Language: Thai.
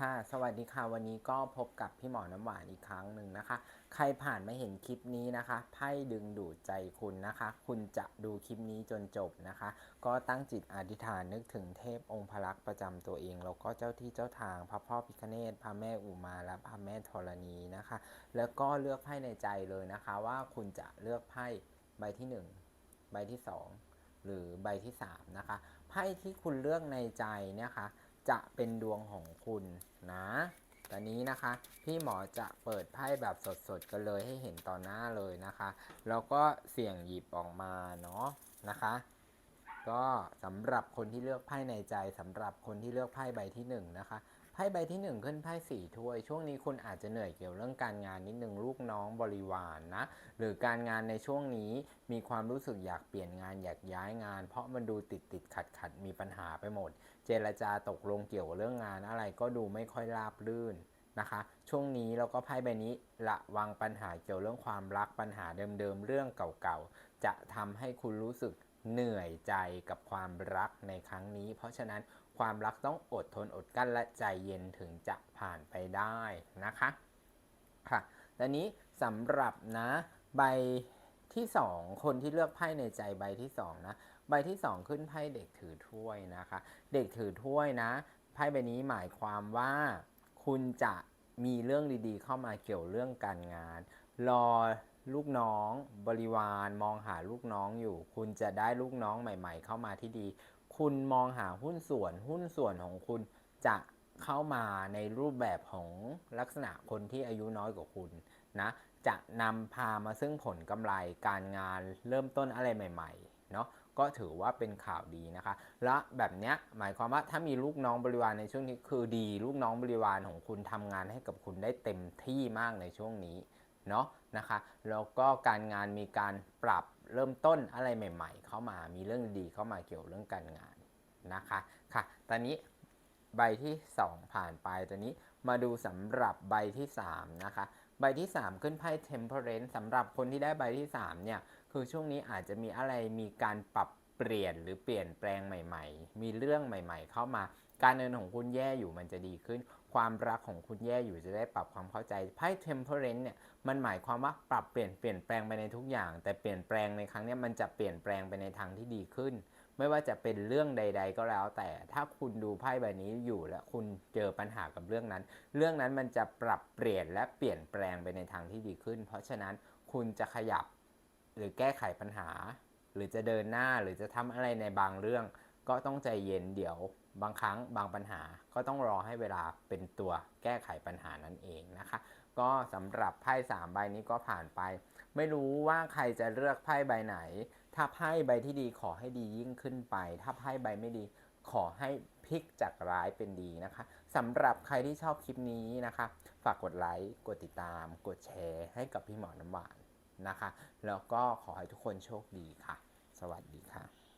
ค่ะ สวัสดีค่ะ วันนี้ก็พบกับพี่หมอน้ำหวานอีกครั้งหนึ่งนะคะ ใครผ่านมาเห็นคลิปนี้นะคะ ไพ่ดึงดูดใจคุณนะคะ คุณจะดูคลิปนี้จนจบนะคะ ก็ตั้งจิตอธิษฐานนึกถึงเทพองค์พระลักษ์ประจำตัวเอง แล้วก็เจ้าที่เจ้าทาง พระพ่อพิฆเนศพระแม่อุมาและพระแม่ธรณีนะคะ แล้วก็เลือกไพ่ในใจเลยนะคะ ว่าคุณจะเลือกไพ่ใบที่หนึ่งใบที่สองหรือใบที่สามนะคะ ไพ่ที่คุณเลือกในใจเนี่ยค่ะ จะเป็นดวงของคุณนะตอนนี้นะคะ พี่หมอจะเปิดไพ่แบบสดๆกันเลยให้เห็นต่อหน้าเลยนะคะ แล้วก็เสี่ยงหยิบออกมาเนาะนะคะ ก็สำหรับคนที่เลือกไพ่ในใจสำหรับคนที่เลือกไพ่ใบที่หนึ่งนะคะ พ่ใบที่หนึ่งขึ้นไพ่สี่ถ้วย ช่วงนี้คุณอาจจะเหนื่อยเกี่ยวเรื่องการงานนิดนึงลูกน้องบริวารนนะ หรือการงานในช่วงนี้มีความรู้สึกอยากเปลี่ยนงานอยากย้ายงาน เพราะมันดูติดติดขัดขัดมีปัญหาไปหมด เจรจาตกลงเกี่ยวกับเรื่องงานอะไรก็ดูไม่ค่อยราบรื่นนะคะ ช่วงนี้เราก็ไพ่ใบนี้ระวังปัญหาเกี่ยวเรื่องความรักปัญหาเดิมๆเรื่องเก่าๆจะทำให้คุณรู้สึก เหนื่อยใจกับความรักในครั้งนี้ เพราะฉะนั้นความรักต้องอดทนอดกลั้นและใจเย็นถึงจะผ่านไปได้นะคะค่ะตอนนี้สำหรับนะใบที่ 2 คนที่เลือกไพ่ในใจใบที่2นะใบที่ 2 ขึ้นไพ่เด็กถือถ้วยนะคะ เด็กถือถ้วยนะไพ่ใบนี้หมายความว่าคุณจะมีเรื่องดีๆ เข้ามาเกี่ยวเรื่องการงาน รอ ลูกน้องบริวารมองหาลูกน้องอยู่ คุณจะได้ลูกน้องใหม่ ๆ เข้ามาที่ดี คุณมองหาหุ้นส่วนหุ้นส่วนของคุณจะเข้ามาในรูปแบบของลักษณะคนที่อายุน้อยกว่าคุณนะจะนำพามาซึ่งผลกำไรการงานเริ่มต้นอะไรใหม่ๆเนาะก็ถือว่าเป็นข่าวดีนะคะ และแบบเนี้ยหมายความว่าถ้ามีลูกน้องบริวารในช่วงนี้คือดี ลูกน้องบริวารของคุณทำงานให้กับคุณได้เต็มที่มากในช่วงนี้ เนาะนะคะแล้วก็การงานมีการปรับเริ่มต้นอะไรใหม่ ๆ เข้ามามีเรื่องดีเข้ามาเกี่ยวเรื่องการงานนะคะค่ะตอนนี้ใบที่ 2 ผ่านไปตอนนี้มาดูสำหรับใบที่ 3 นะคะ ใบที่ 3 ขึ้นไพ่ temperance สำหรับคนที่ได้ใบที่ 3 เนี่ย คือช่วงนี้อาจจะมีอะไรมีการปรับ เปลี่ยนหรือเปลี่ยนแปลงใหม่ ๆ มีเรื่องใหม่ ๆ เข้ามา การเงินของคุณแย่อยู่มันจะดีขึ้น ความรักของคุณแย่อยู่จะได้ปรับความเข้าใจไพ่ temperance เนี่ยมันหมายความว่าปรับเปลี่ยนเปลี่ยนแปลงไปในทุกอย่าง แต่เปลี่ยนแปลงในครั้งนี้มันจะเปลี่ยนแปลงไปในทางที่ดีขึ้น ไม่ว่าจะเป็นเรื่องใด ๆ ก็แล้ว แต่ถ้าคุณดูไพ่ใบนี้อยู่และคุณเจอปัญหากับเรื่องนั้น เรื่องนั้นมันจะปรับเปลี่ยนและเปลี่ยนแปลงไปในทางที่ดีขึ้น เพราะฉะนั้นคุณจะขยับหรือแก้ไขปัญหา หรือจะเดินหน้าหรือจะทำอะไรในบางเรื่อง ก็ต้องใจเย็นเดี๋ยวบางครั้งบางปัญหาก็ต้องรอให้เวลาเป็นตัวแก้ไขปัญหานั่นเองนะคะ ก็สำหรับไพ่สามใบนี้ก็ผ่านไป ไม่รู้ว่าใครจะเลือกไพ่ใบไหน ถ้าไพ่ใบที่ดีขอให้ดียิ่งขึ้นไป ถ้าไพ่ใบไม่ดีขอให้พลิกจากร้ายเป็นดีนะคะสำหรับใครที่ชอบคลิปนี้นะคะ ฝากกดไลค์กดติดตาม กดแชร์ให้กับพี่หมอน้ำหวาน นะคะ แล้วก็ขอให้ทุกคนโชคดีค่ะ สวัสดีค่ะ